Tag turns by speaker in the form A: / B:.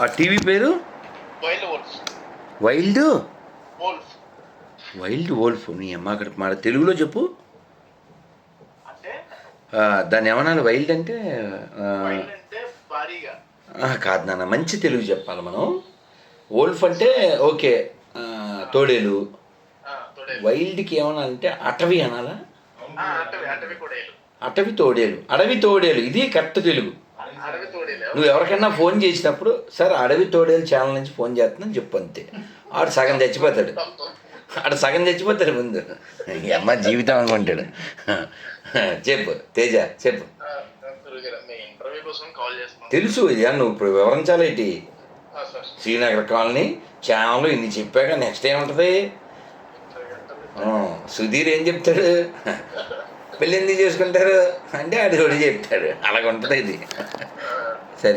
A: ఆ టీవీ పేరు?
B: Wild wolf
A: wild
B: wolf
A: wild wolf నీ అమ్మ అక్కడ మన తెలుగులో చెప్పు. దాన్ని ఏమన్నా వైల్డ్ అంటే కాదు నాన్న మంచి తెలుగు చెప్పాలి మనం. వోల్ఫ్ అంటే ఓకే తోడేలు. వైల్డ్కి ఏమన్నా అంటే అటవీ అనాలా?
B: అటవీ తోడేలు.
A: అటవీ తోడేలు. అడవి తోడేలు ఇది కరెక్ట్ తెలుగు. నువ్వు ఎవరికైనా ఫోన్ చేసినప్పుడు సార్ అడవి తోడేలు ఛానల్ నుంచి ఫోన్ చేస్తున్నాను చెప్పు అంతే. ఆడు సగం చచ్చిపోతాడు. ఆడు సగం చచ్చిపోతాడు ముందు. అమ్మ జీవితం అనుకుంటాడు. చెప్పు తేజ చెప్పు. తెలుసు ఇది నువ్వు ఇప్పుడు వివరించాలి ఏంటి? శ్రీనగర్ కాలనీ ఛానల్ ఇన్ని చెప్పాక నెక్స్ట్ ఏముంటుంది? సుధీర్ ఏం చెప్తాడు? పెళ్ళి ఎందుకు చేసుకుంటారు? అంటే ఆడు చెప్తాడు. అలాగ ఉంటుంది ఇది సరే